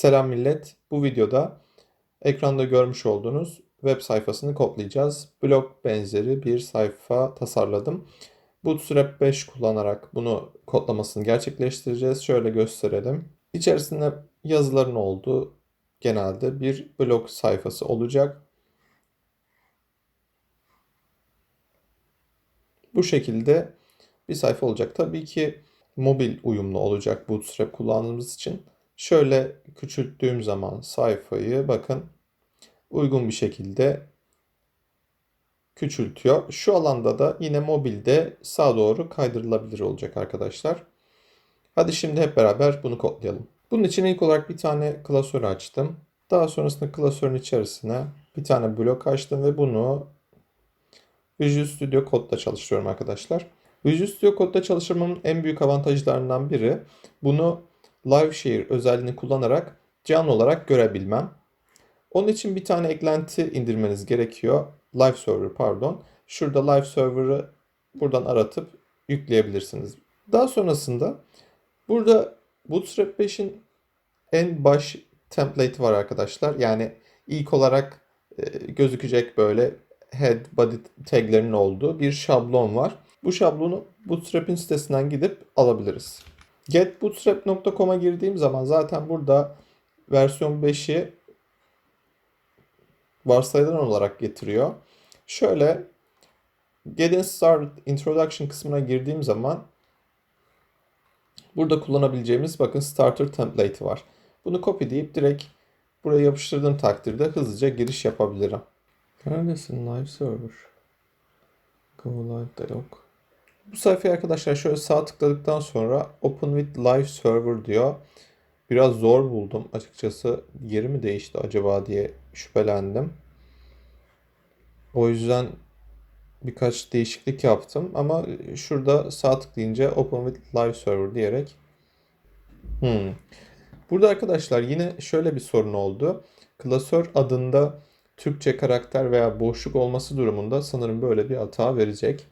Selam millet. Bu videoda ekranda görmüş olduğunuz web sayfasını kodlayacağız. Blog benzeri bir sayfa tasarladım. Bootstrap 5 kullanarak bunu kodlamasını gerçekleştireceğiz. Şöyle gösterelim. İçerisinde yazıların olduğu genelde bir blog sayfası olacak. Bu şekilde bir sayfa olacak. Tabii ki mobil uyumlu olacak Bootstrap kullandığımız için. Şöyle küçülttüğüm zaman sayfayı bakın uygun bir şekilde küçültüyor. Şu alanda da yine mobilde sağa doğru kaydırılabilir olacak arkadaşlar. Hadi şimdi hep beraber bunu kodlayalım. Bunun için ilk olarak bir tane klasör açtım. Daha sonrasında klasörün içerisine bir tane blok açtım ve bunu Visual Studio Code'da çalıştırıyorum arkadaşlar. Visual Studio Code'da çalıştırmamın en büyük avantajlarından biri bunu Live Share özelliğini kullanarak canlı olarak görebilmem. Onun için bir tane eklenti indirmeniz gerekiyor. Live Server pardon. Şurada Live Server'ı buradan aratıp yükleyebilirsiniz. Daha sonrasında burada Bootstrap 5'in en baş template'i var arkadaşlar. Yani ilk olarak e, gözükecek böyle head body taglerinin olduğu bir şablon var. Bu şablonu Bootstrap'in sitesinden gidip alabiliriz. Getbootstrap.com'a girdiğim zaman zaten burada versiyon 5'i varsayılan olarak getiriyor. Şöyle Getting Started Introduction kısmına girdiğim zaman burada kullanabileceğimiz bakın Starter template'i var. Bunu copy direkt buraya yapıştırdığım takdirde hızlıca giriş yapabilirim. Neredesin live server? Go live de yok. Bu sayfaya arkadaşlar şöyle sağ tıkladıktan sonra Open with Live Server diyor. Biraz zor buldum açıkçası. Yeri mi değişti acaba diye şüphelendim. O yüzden birkaç değişiklik yaptım ama şurada sağ tıklayınca Open with Live Server diyerek hmm. Burada arkadaşlar yine şöyle bir sorun oldu. Klasör adında Türkçe karakter veya boşluk olması durumunda sanırım böyle bir hata verecek.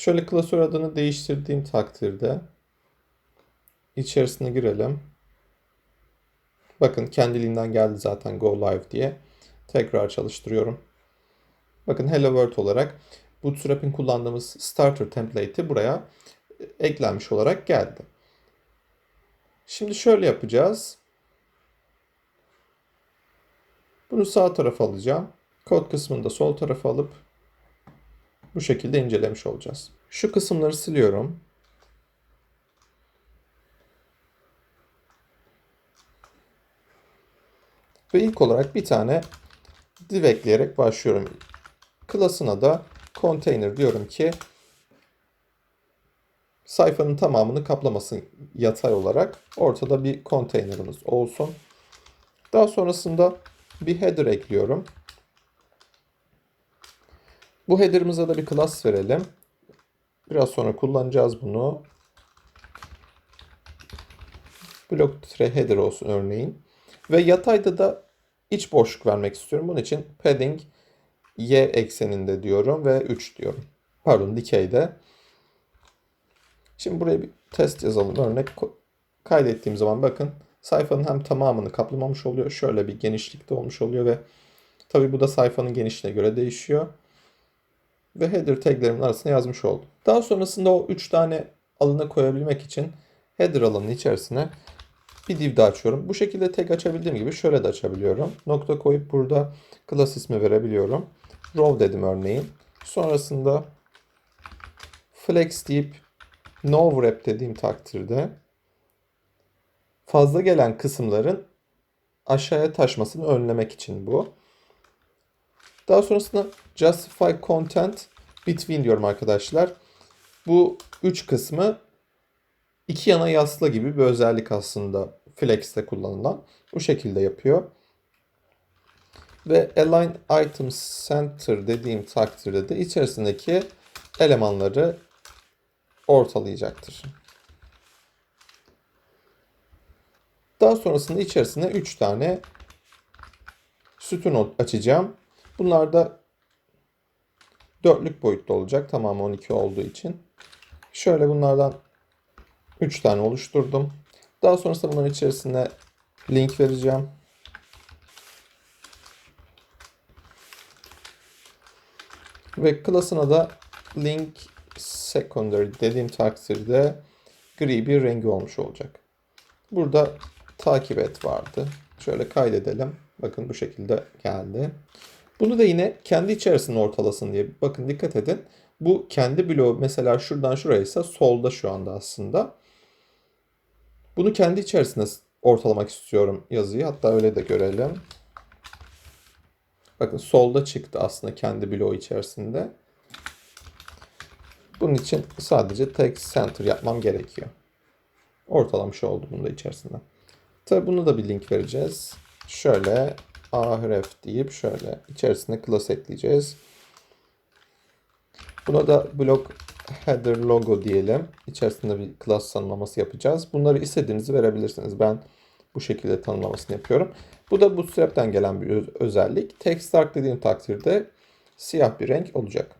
Şöyle klasör adını değiştirdiğim takdirde içerisine girelim. Bakın kendiliğinden geldi zaten Go Live diye. Tekrar çalıştırıyorum. Bakın Hello World olarak Bootstrap'in kullandığımız starter template'i buraya eklenmiş olarak geldi. Şimdi şöyle yapacağız. Bunu sağ tarafa alacağım. Kod kısmını da sol tarafa alıp bu şekilde incelemiş olacağız. Şu kısımları siliyorum. Ve ilk olarak bir tane div ekleyerek başlıyorum. Klasına da container diyorum ki sayfanın tamamını kaplamasın yatay olarak ortada bir container'ımız olsun. Daha sonrasında bir header ekliyorum. Bu header'ımıza da bir class verelim. Biraz sonra kullanacağız bunu. Block header olsun örneğin. Ve yatayda da iç boşluk vermek istiyorum. Bunun için padding y ekseninde diyorum ve 3 diyorum. Pardon dikeyde. Şimdi buraya bir test yazalım. Örnek kaydettiğim zaman bakın sayfanın hem tamamını kaplamamış oluyor. Şöyle bir genişlikte olmuş oluyor ve tabi bu da sayfanın genişliğine göre değişiyor ve header taglerimin arasına yazmış oldum. Daha sonrasında o 3 tane alana koyabilmek için header alanının içerisine bir div de açıyorum. Bu şekilde tag açabildiğim gibi şöyle de açabiliyorum. Nokta koyup burada class ismi verebiliyorum. Row dedim örneğin. Sonrasında flex deyip no wrap dediğim takdirde fazla gelen kısımların aşağıya taşmasını önlemek için bu. Daha sonrasında justify content between diyorum arkadaşlar. Bu üç kısmı iki yana yasla gibi bir özellik aslında Flex'te kullanılan. Bu şekilde yapıyor. Ve align items center dediğim takdirde de içerisindeki elemanları ortalayacaktır. Daha sonrasında içerisine 3 tane sütun açacağım. Bunlar da Dörtlük boyutta olacak. Tamamı 12 olduğu için. Şöyle bunlardan 3 tane oluşturdum. Daha sonrasında bunların içerisine link vereceğim. Ve klasına da link secondary dediğim takdirde gri bir rengi olmuş olacak. Burada takip et vardı. Şöyle kaydedelim. Bakın bu şekilde geldi. Bunu da yine kendi içerisinde ortalasın diye. Bakın dikkat edin. Bu kendi bloğu mesela şuradan şuraya ise solda şu anda aslında. Bunu kendi içerisinde ortalamak istiyorum yazıyı. Hatta öyle de görelim. Bakın solda çıktı aslında kendi bloğu içerisinde. Bunun için sadece text center yapmam gerekiyor. Ortalamış oldu bunu da içerisinde. Tabi bunu da bir link vereceğiz. Şöyle ahref deyip şöyle içerisine class ekleyeceğiz. Buna da block header logo diyelim. İçerisinde bir class tanımlaması yapacağız. Bunları istediğinizi verebilirsiniz. Ben bu şekilde tanımlamasını yapıyorum. Bu da Bootstrap'ten gelen bir özellik. Text dark dediğim takdirde siyah bir renk olacak.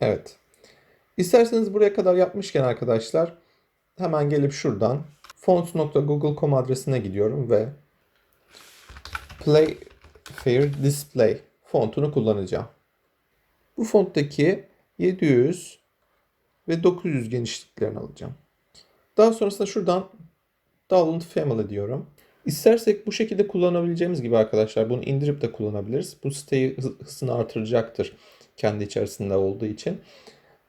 Evet. İsterseniz buraya kadar yapmışken arkadaşlar hemen gelip şuradan fonts.google.com adresine gidiyorum ve Play Fair Display fontunu kullanacağım. Bu fonttaki 700 ve 900 genişliklerini alacağım. Daha sonrasında şuradan Download Family diyorum. İstersek bu şekilde kullanabileceğimiz gibi arkadaşlar bunu indirip de kullanabiliriz. Bu siteyi hızını artıracaktır kendi içerisinde olduğu için.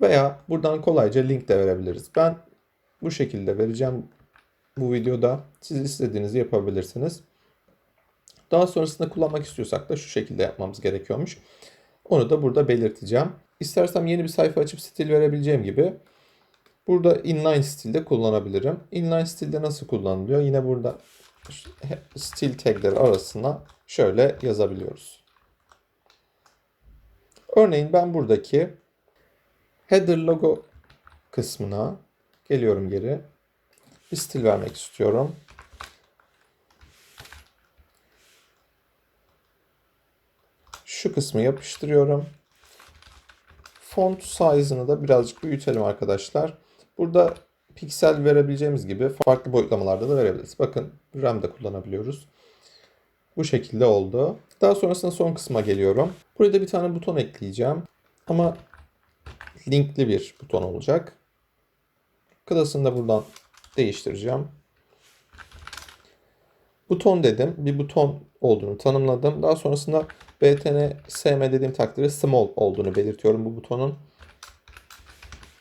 Veya buradan kolayca link de verebiliriz. Ben bu şekilde vereceğim bu videoda. Siz istediğinizi yapabilirsiniz. Daha sonrasında kullanmak istiyorsak da şu şekilde yapmamız gerekiyormuş. Onu da burada belirteceğim. İstersem yeni bir sayfa açıp stil verebileceğim gibi burada inline stilde kullanabilirim. Inline stilde nasıl kullanılıyor? Yine burada stil tagleri arasına şöyle yazabiliyoruz. Örneğin ben buradaki header logo kısmına geliyorum geri. Bir stil vermek istiyorum. Şu kısmı yapıştırıyorum. Font size'ını da birazcık büyütelim arkadaşlar. Burada piksel verebileceğimiz gibi farklı boyutlamalarda da verebiliriz. Bakın RAM da kullanabiliyoruz. Bu şekilde oldu. Daha sonrasında son kısma geliyorum. Buraya da bir tane buton ekleyeceğim. Ama linkli bir buton olacak. Klasını da buradan değiştireceğim. Buton dedim. Bir buton olduğunu tanımladım. Daha sonrasında btn sm dediğim takdirde small olduğunu belirtiyorum bu butonun.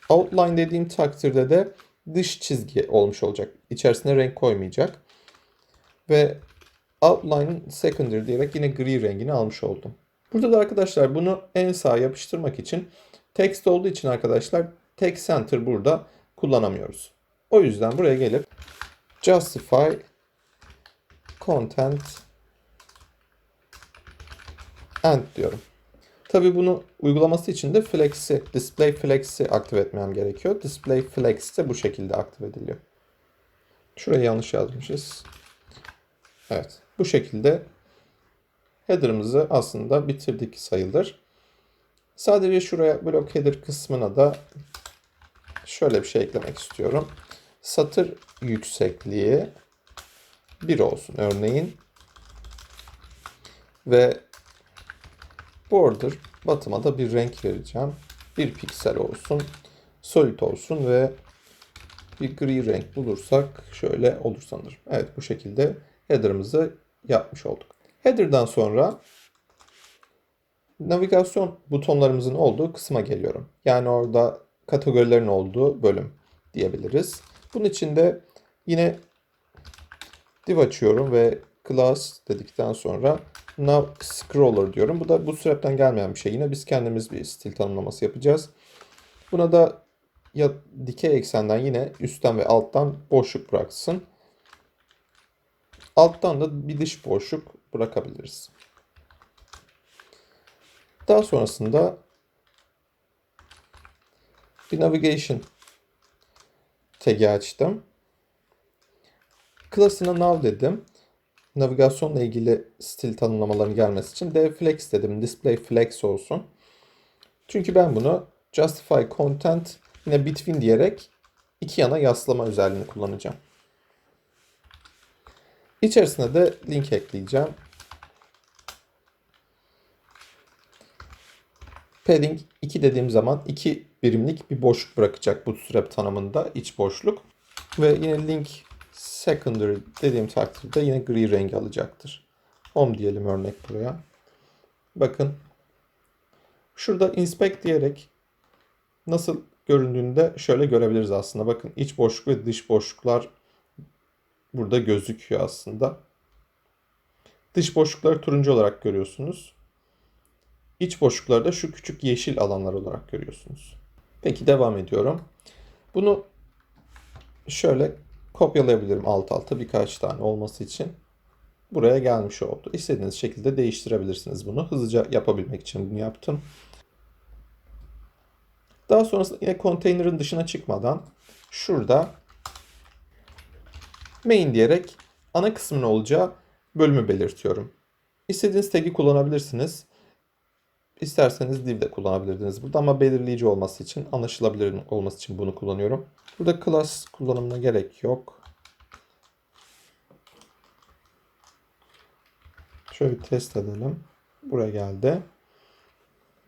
Outline dediğim takdirde de dış çizgi olmuş olacak. İçerisine renk koymayacak. Ve outline secondary diyerek yine gri rengini almış oldum. Burada da arkadaşlar bunu en sağa yapıştırmak için text olduğu için arkadaşlar text center burada kullanamıyoruz. O yüzden buraya gelip justify content end diyorum. Tabi bunu uygulaması için de flex'i, display flex'i aktive etmem gerekiyor. Display flex de bu şekilde aktive ediliyor. Şurayı yanlış yazmışız. Evet. Bu şekilde header'ımızı aslında bitirdik sayılır. Sadece şuraya block header kısmına da şöyle bir şey eklemek istiyorum. Satır yüksekliği 1 olsun örneğin. Ve border batıma da bir renk vereceğim. Bir piksel olsun. Solid olsun ve bir gri renk bulursak şöyle olur sanırım. Evet bu şekilde header'ımızı yapmış olduk. Header'dan sonra navigasyon butonlarımızın olduğu kısma geliyorum. Yani orada kategorilerin olduğu bölüm diyebiliriz. Bunun için de yine div açıyorum ve class dedikten sonra now scroller diyorum. Bu da bu Bootstrap'ten gelmeyen bir şey. Yine biz kendimiz bir stil tanımlaması yapacağız. Buna da ya dikey eksenden yine üstten ve alttan boşluk bıraksın. Alttan da bir dış boşluk bırakabiliriz. Daha sonrasında bir navigation tagi açtım. Klasına nav dedim. navigasyonla ilgili stil tanımlamaların gelmesi için deflex dedim. Display flex olsun. Çünkü ben bunu justify content yine between diyerek iki yana yaslama özelliğini kullanacağım. İçerisine de link ekleyeceğim. Padding 2 dediğim zaman 2 birimlik bir boşluk bırakacak bootstrap tanımında iç boşluk. Ve yine link secondary dediğim takdirde yine gri rengi alacaktır. Home diyelim örnek buraya. Bakın. Şurada inspect diyerek nasıl göründüğünü de şöyle görebiliriz aslında. Bakın iç boşluk ve dış boşluklar burada gözüküyor aslında. Dış boşlukları turuncu olarak görüyorsunuz. İç boşlukları da şu küçük yeşil alanlar olarak görüyorsunuz. Peki devam ediyorum. Bunu şöyle kopyalayabilirim alt alta birkaç tane olması için. Buraya gelmiş oldu. İstediğiniz şekilde değiştirebilirsiniz bunu. Hızlıca yapabilmek için bunu yaptım. Daha sonrasında yine konteynerin dışına çıkmadan şurada main diyerek ana kısmın olacağı bölümü belirtiyorum. İstediğiniz tag'i kullanabilirsiniz. İsterseniz div de kullanabilirdiniz burada ama belirleyici olması için, anlaşılabilir olması için bunu kullanıyorum. Burada class kullanımına gerek yok. Şöyle bir test edelim. Buraya geldi.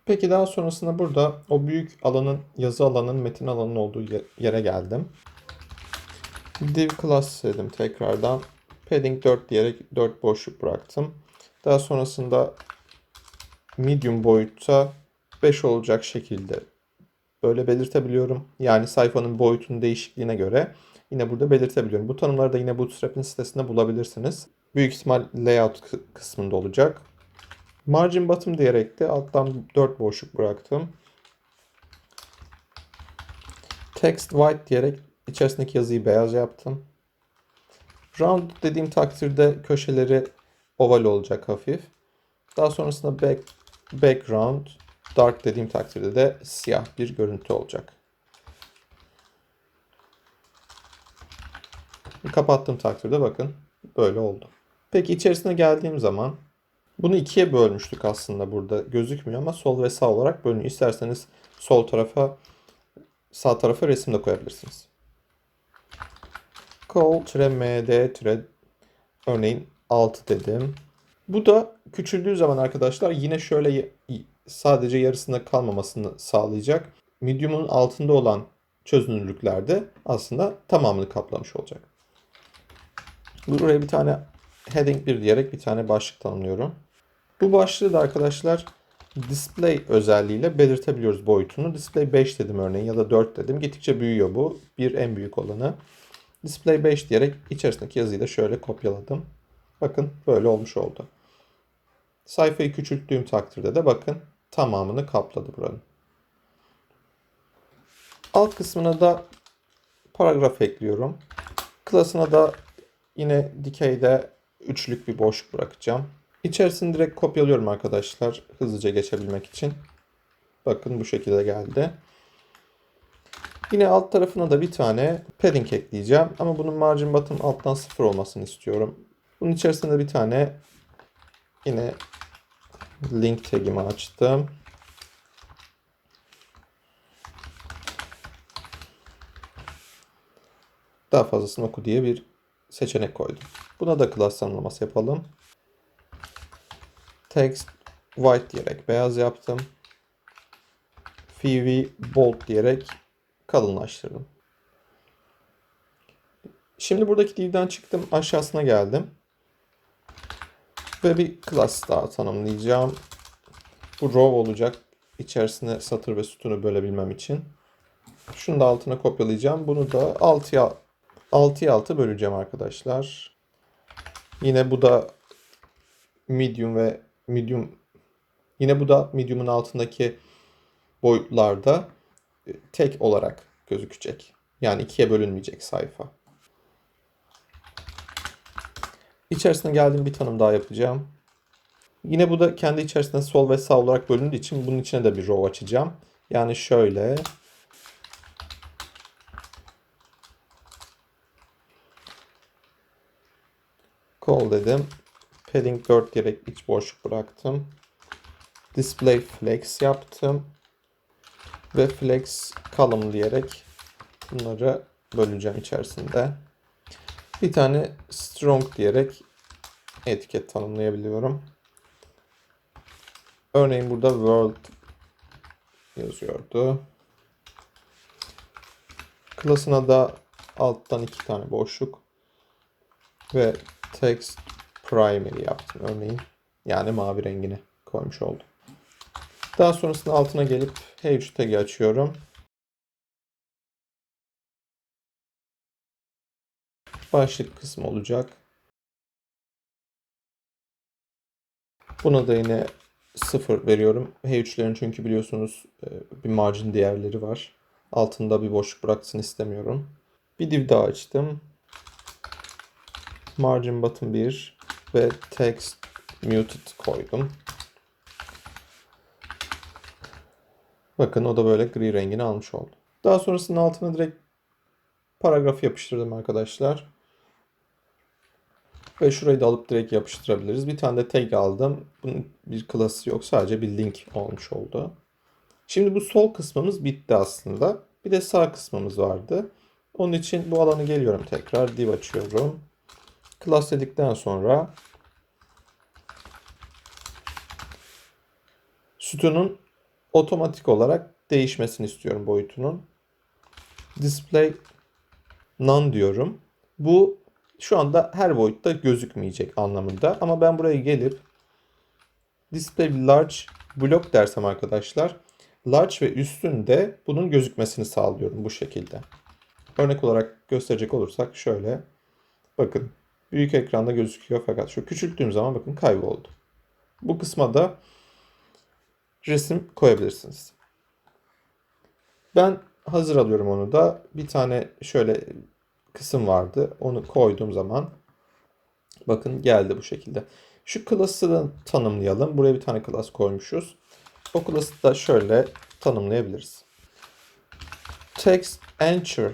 Peki daha sonrasında burada o büyük alanın, yazı alanın, metin alanının olduğu yere geldim. Div class dedim tekrardan. Padding 4 diyerek 4 boşluk bıraktım. Daha sonrasında medium boyutta 5 olacak şekilde böyle belirtebiliyorum. Yani sayfanın boyutunun değişikliğine göre yine burada belirtebiliyorum. Bu tanımları da yine Bootstrap'in sitesinde bulabilirsiniz. Büyük ihtimal layout kısmında olacak. Margin bottom diyerek de alttan 4 boşluk bıraktım. Text white diyerek içerisindeki yazıyı beyaz yaptım. Round dediğim takdirde köşeleri oval olacak hafif. Daha sonrasında back, background dark dediğim takdirde de siyah bir görüntü olacak. Kapattığım takdirde bakın böyle oldu. Peki içerisine geldiğim zaman bunu ikiye bölmüştük aslında burada gözükmüyor ama sol ve sağ olarak bölünüyor. İsterseniz sol tarafa sağ tarafa resim de koyabilirsiniz. Call türe md türe örneğin 6 dedim. Bu da küçüldüğü zaman arkadaşlar yine şöyle sadece yarısında kalmamasını sağlayacak. Medium'un altında olan çözünürlüklerde aslında tamamını kaplamış olacak. Buraya bir tane heading 1 diyerek bir tane başlık tanımlıyorum. Bu başlığı da arkadaşlar display özelliğiyle belirtebiliyoruz boyutunu. Display 5 dedim örneğin ya da 4 dedim. Gittikçe büyüyor bu. Bir en büyük olanı. Display 5 diyerek içerisindeki yazıyı da şöyle kopyaladım. Bakın böyle olmuş oldu. Sayfayı küçülttüğüm takdirde de bakın tamamını kapladı buranın. Alt kısmına da paragraf ekliyorum. Klasına da yine dikeyde üçlük bir boşluk bırakacağım. İçerisini direkt kopyalıyorum arkadaşlar hızlıca geçebilmek için. Bakın bu şekilde geldi. Yine alt tarafına da bir tane padding ekleyeceğim. Ama bunun margin bottom alttan sıfır olmasını istiyorum. Bunun içerisinde bir tane yine link tagimi açtım. Daha fazlasını oku diye bir seçenek koydum. Buna da class tanımlaması yapalım. Text white diyerek beyaz yaptım. FV bold diyerek kalınlaştırdım. Şimdi buradaki divden çıktım aşağısına geldim. Ve bir class daha tanımlayacağım. Bu row olacak. İçerisine satır ve sütunu bölebilmem için. Şunu da altına kopyalayacağım. Bunu da 6'ya 6'ya 6 böleceğim arkadaşlar. Yine bu da medium ve medium yine bu da medium'un altındaki boyutlarda tek olarak gözükecek. Yani ikiye bölünmeyecek sayfa. İçerisine geldiğim bir tanım daha yapacağım. Yine bu da kendi içerisinde sol ve sağ olarak bölündüğü için bunun içine de bir row açacağım. Yani şöyle Call dedim. Padding 4 diyerek iç boşluk bıraktım. Display flex yaptım. Ve flex column diyerek bunları böleceğim içerisinde. Bir tane strong diyerek etiket tanımlayabiliyorum. Örneğin burada world yazıyordu. Klasına da alttan iki tane boşluk ve text primary yaptım örneğin. Yani mavi rengini koymuş oldum. Daha sonrasında altına gelip H3 tag'i açıyorum. Başlık kısmı olacak. Buna da yine 0 veriyorum. H3'lerin çünkü biliyorsunuz e, bir margin değerleri var. Altında bir boşluk bıraksın istemiyorum. Bir div daha açtım. Margin button 1 ve text muted koydum. Bakın o da böyle gri rengini almış oldu. Daha sonrasında altına direkt paragraf yapıştırdım arkadaşlar. Ve şurayı da alıp direkt yapıştırabiliriz. Bir tane de tag aldım. Bunun bir klası yok. Sadece bir link olmuş oldu. Şimdi bu sol kısmımız bitti aslında. Bir de sağ kısmımız vardı. Onun için bu alanı geliyorum tekrar. Div açıyorum. Class dedikten sonra sütunun otomatik olarak değişmesini istiyorum boyutunun. Display none diyorum. Bu şu anda her boyutta gözükmeyecek anlamında. Ama ben buraya gelip display large block dersem arkadaşlar large ve üstünde bunun gözükmesini sağlıyorum bu şekilde. Örnek olarak gösterecek olursak şöyle bakın büyük ekranda gözüküyor fakat şu küçülttüğüm zaman bakın kayboldu. Bu kısma da resim koyabilirsiniz. Ben hazır alıyorum onu da. Bir tane şöyle kısım vardı. Onu koyduğum zaman bakın geldi bu şekilde. Şu class'ı da tanımlayalım. Buraya bir tane class koymuşuz. O class'ı da şöyle tanımlayabiliriz. Text enter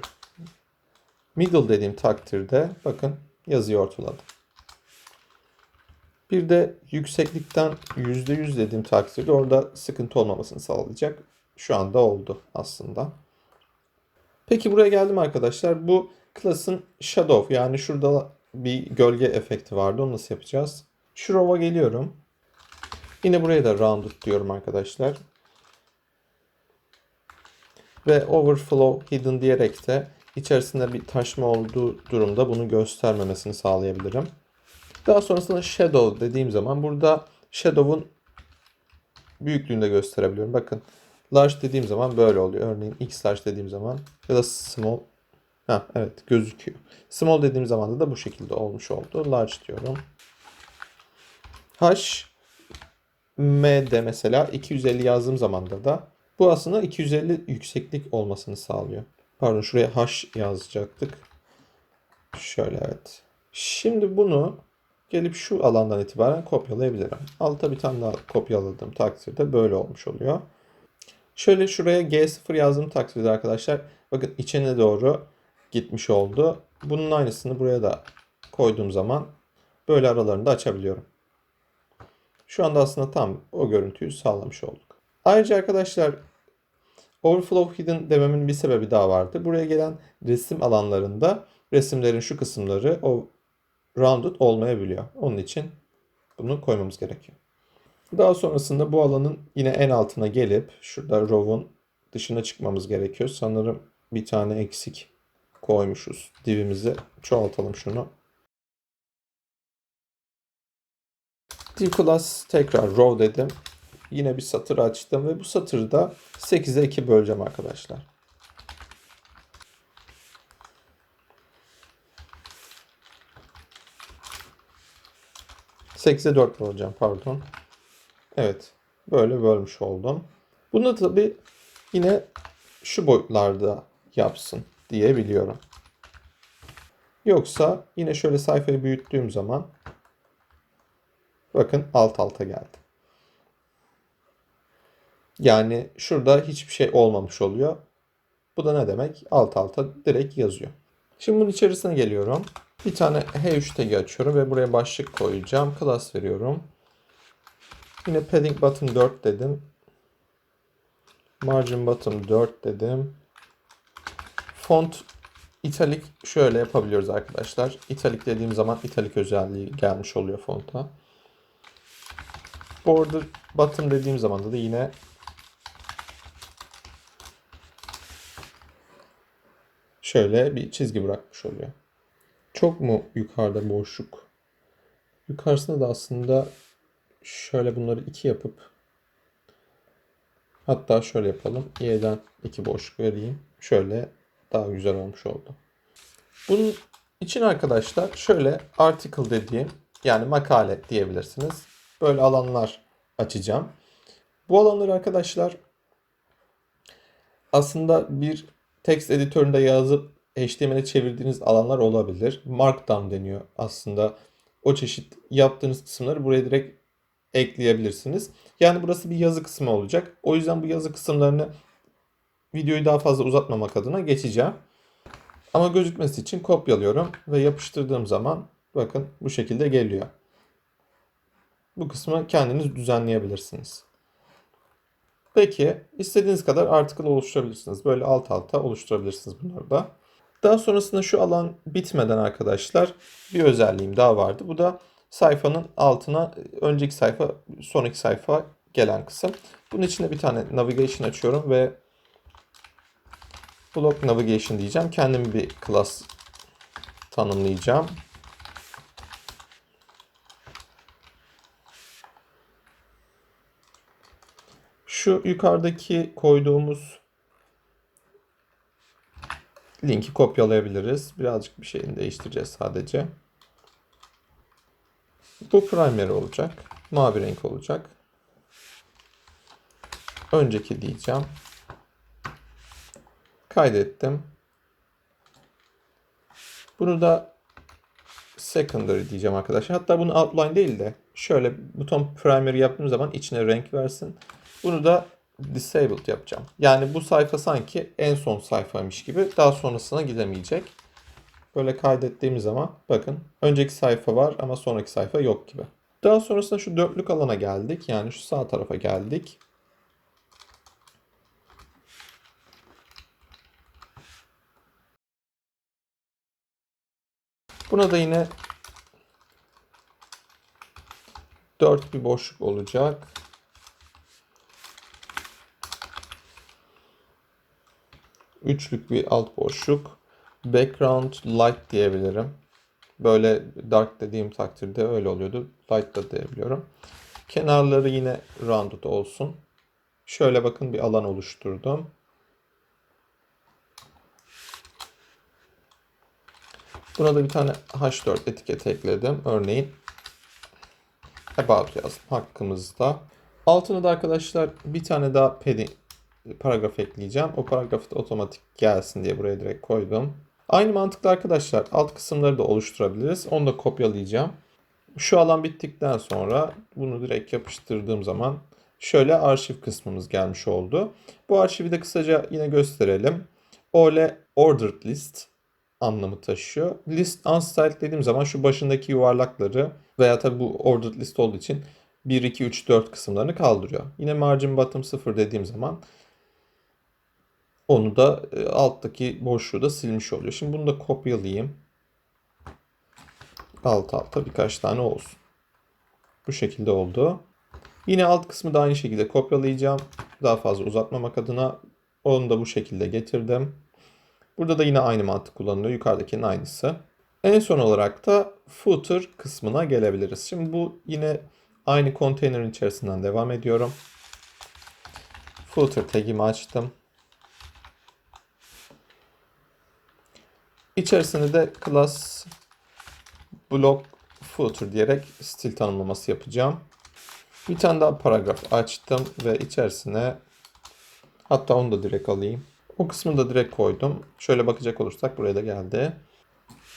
middle dediğim takdirde bakın yazıyı ortaladı. Bir de yükseklikten %100 dediğim takdirde orada sıkıntı olmamasını sağlayacak. Şu anda oldu aslında. Peki buraya geldim arkadaşlar. Bu class'ın shadow yani şurada bir gölge efekti vardı. Onu nasıl yapacağız? Şu row'a geliyorum. Yine buraya da rounded diyorum arkadaşlar. Ve overflow hidden diyerek de içerisinde bir taşma olduğu durumda bunu göstermemesini sağlayabilirim. Daha sonrasında shadow dediğim zaman burada shadow'un büyüklüğünü de gösterebiliyorum. Bakın large dediğim zaman böyle oluyor. Örneğin x large dediğim zaman ya da small Ha, evet gözüküyor. Small dediğim zaman da bu şekilde olmuş oldu. Large diyorum. H M'de mesela 250 yazdığım zaman da bu aslında 250 yükseklik olmasını sağlıyor. Pardon şuraya H yazacaktık. Şöyle evet. Şimdi bunu gelip şu alandan itibaren kopyalayabilirim. Alta bir tane daha kopyaladığım takdirde böyle olmuş oluyor. Şöyle şuraya G0 yazdığım takdirde arkadaşlar bakın içine doğru gitmiş oldu. Bunun aynısını buraya da koyduğum zaman böyle aralarını da açabiliyorum. Şu anda aslında tam o görüntüyü sağlamış olduk. Ayrıca arkadaşlar Overflow Hidden dememin bir sebebi daha vardı. Buraya gelen resim alanlarında resimlerin şu kısımları o rounded olmayabiliyor. Onun için bunu koymamız gerekiyor. Daha sonrasında bu alanın yine en altına gelip şurada row'un dışına çıkmamız gerekiyor. Sanırım bir tane eksik koymuşuz divimizi. Çoğaltalım şunu. Div class tekrar row dedim. Yine bir satır açtım ve bu satırı da 8'e 2 böleceğim arkadaşlar. Sekize 4 böleceğim pardon. Evet. Böyle bölmüş oldum. Bunu tabi yine şu boyutlarda yapsın diyebiliyorum. Yoksa yine şöyle sayfayı büyüttüğüm zaman bakın alt alta geldi. Yani şurada hiçbir şey olmamış oluyor. Bu da ne demek? Alt alta direkt yazıyor. Şimdi bunun içerisine geliyorum. Bir tane H3 tagi açıyorum ve buraya başlık koyacağım. Class veriyorum. Yine padding bottom 4 dedim. Margin bottom 4 dedim. Font italik şöyle yapabiliyoruz arkadaşlar. İtalik dediğim zaman italik özelliği gelmiş oluyor fonta. Border bottom dediğim zaman da yine şöyle bir çizgi bırakmış oluyor. Çok mu yukarıda boşluk? Yukarısında da aslında şöyle bunları iki yapıp hatta şöyle yapalım. Y'den iki boşluk vereyim. Şöyle daha güzel olmuş oldu. Bunun için arkadaşlar şöyle article dediğim yani makale diyebilirsiniz. Böyle alanlar açacağım. Bu alanları arkadaşlar aslında bir text editöründe yazıp HTML'e çevirdiğiniz alanlar olabilir. Markdown deniyor aslında. O çeşit yaptığınız kısımları buraya direkt ekleyebilirsiniz. Yani burası bir yazı kısmı olacak. O yüzden bu yazı kısımlarını videoyu daha fazla uzatmamak adına geçeceğim. Ama gözükmesi için kopyalıyorum ve yapıştırdığım zaman bakın bu şekilde geliyor. Bu kısmı kendiniz düzenleyebilirsiniz. Peki istediğiniz kadar article oluşturabilirsiniz. Böyle alt alta oluşturabilirsiniz bunları da. Daha sonrasında şu alan bitmeden arkadaşlar bir özelliğim daha vardı. Bu da sayfanın altına önceki sayfa, sonraki sayfa gelen kısım. Bunun için de bir tane navigation açıyorum ve block navigation diyeceğim. Kendim bir class tanımlayacağım. Şu yukarıdaki koyduğumuz linki kopyalayabiliriz. Birazcık bir şeyini değiştireceğiz sadece. Bu primary olacak. Mavi renk olacak. Önceki diyeceğim. Kaydettim. Bunu da secondary diyeceğim arkadaşlar. Hatta bunu outline değil de şöyle buton primary yaptığım zaman içine renk versin. Bunu da disabled yapacağım. Yani bu sayfa sanki en son sayfaymış gibi daha sonrasına gidemeyecek. Böyle kaydettiğim zaman bakın önceki sayfa var ama sonraki sayfa yok gibi. Daha sonrasında şu dörtlük alana geldik. Yani şu sağ tarafa geldik. Buna da yine 4 bir boşluk olacak. Üçlük bir alt boşluk. Background light diyebilirim. Böyle dark dediğim takdirde öyle oluyordu. Light da diyebiliyorum. Kenarları yine rounded olsun. Şöyle bakın bir alan oluşturdum. Buna da bir tane H4 etiketi ekledim. Örneğin about yazdım hakkımızda. Altına da arkadaşlar bir tane daha padding paragraf ekleyeceğim. O paragrafı da otomatik gelsin diye buraya direkt koydum. Aynı mantıkla arkadaşlar alt kısımları da oluşturabiliriz. Onu da kopyalayacağım. Şu alan bittikten sonra bunu direkt yapıştırdığım zaman şöyle arşiv kısmımız gelmiş oldu. Bu arşivi de kısaca yine gösterelim. OLE ordered list anlamı taşıyor. List unstyled dediğim zaman şu başındaki yuvarlakları veya tabi bu ordered list olduğu için 1, 2, 3, 4 kısımlarını kaldırıyor. Yine margin bottom 0 dediğim zaman onu da e, alttaki boşluğu da silmiş oluyor. Şimdi bunu da kopyalayayım. Alt alta birkaç tane olsun. Bu şekilde oldu. Yine alt kısmı da aynı şekilde kopyalayacağım. Daha fazla uzatmamak adına onu da bu şekilde getirdim. Burada da yine aynı mantık kullanılıyor. Yukarıdakinin aynısı. En son olarak da footer kısmına gelebiliriz. Şimdi bu yine aynı konteynerin içerisinden devam ediyorum. Footer tagimi açtım. İçerisinde de class block footer diyerek stil tanımlaması yapacağım. Bir tane daha paragraf açtım ve içerisine hatta onu da direkt alayım. O kısmını da direkt koydum. Şöyle bakacak olursak buraya da geldi.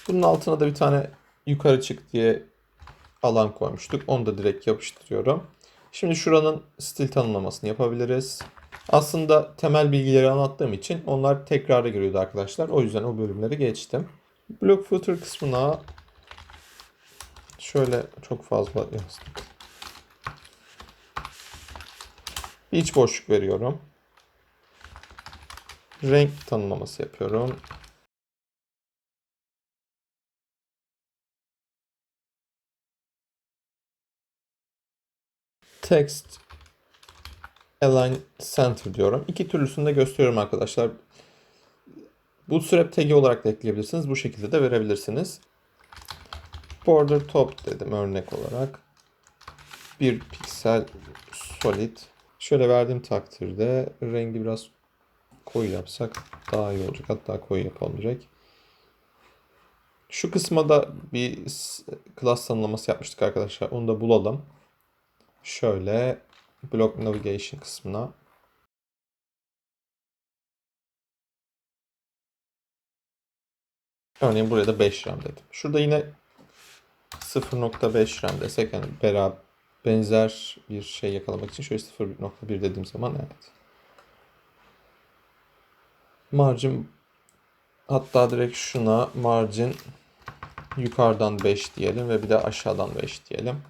Bunun altına da bir tane yukarı çık diye alan koymuştuk. Onu da direkt yapıştırıyorum. Şimdi şuranın stil tanımlamasını yapabiliriz. Aslında temel bilgileri anlattığım için onlar tekrara giriyordu arkadaşlar. O yüzden o bölümleri geçtim. Block footer kısmına şöyle çok fazla yazdık. Bir iç boşluk veriyorum. Renk tanımlaması yapıyorum. Text align center diyorum. İki türlüsünü de gösteriyorum arkadaşlar. Bootstrap tagi olarak da ekleyebilirsiniz. Bu şekilde de verebilirsiniz. Border top dedim örnek olarak. Bir piksel solid. Şöyle verdiğim takdirde rengi biraz koyu yapsak daha iyi olacak. Hatta koyu yapalım direkt. Şu kısma da bir class tanımlaması yapmıştık arkadaşlar. Onu da bulalım. Şöyle block navigation kısmına Örneğin buraya da 5 RAM dedim. Şurada yine 0.5 RAM desek yani beraber benzer bir şey yakalamak için şöyle 0.1 dediğim zaman evet. Margin hatta direkt şuna margin yukarıdan 5 diyelim ve bir de aşağıdan 5 diyelim.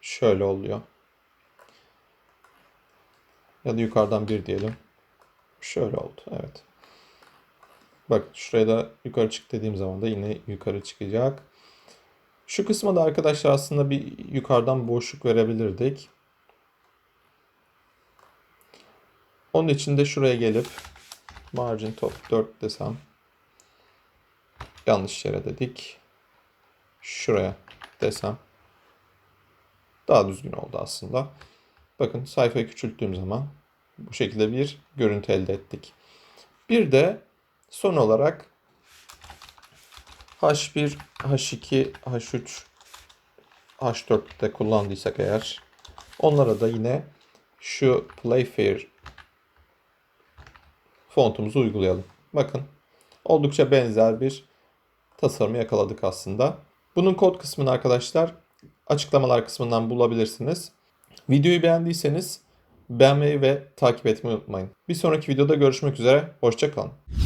Şöyle oluyor. Ya da yukarıdan 1 diyelim. Şöyle oldu. Evet. Bak şuraya da yukarı çık dediğim zaman da yine yukarı çıkacak. Şu kısma da arkadaşlar aslında bir yukarıdan boşluk verebilirdik. Onun için de şuraya gelip margin top 4 desem yanlış yere dedik. Şuraya desem daha düzgün oldu aslında. Bakın sayfayı küçülttüğüm zaman bu şekilde bir görüntü elde ettik. Bir de son olarak H1, H2, H3, H4'te kullandıysak eğer onlara da yine şu Playfair fontumuzu uygulayalım. Bakın oldukça benzer bir tasarımı yakaladık aslında. Bunun kod kısmını arkadaşlar açıklamalar kısmından bulabilirsiniz. Videoyu beğendiyseniz beğenmeyi ve takip etmeyi unutmayın. Bir sonraki videoda görüşmek üzere. Hoşçakalın.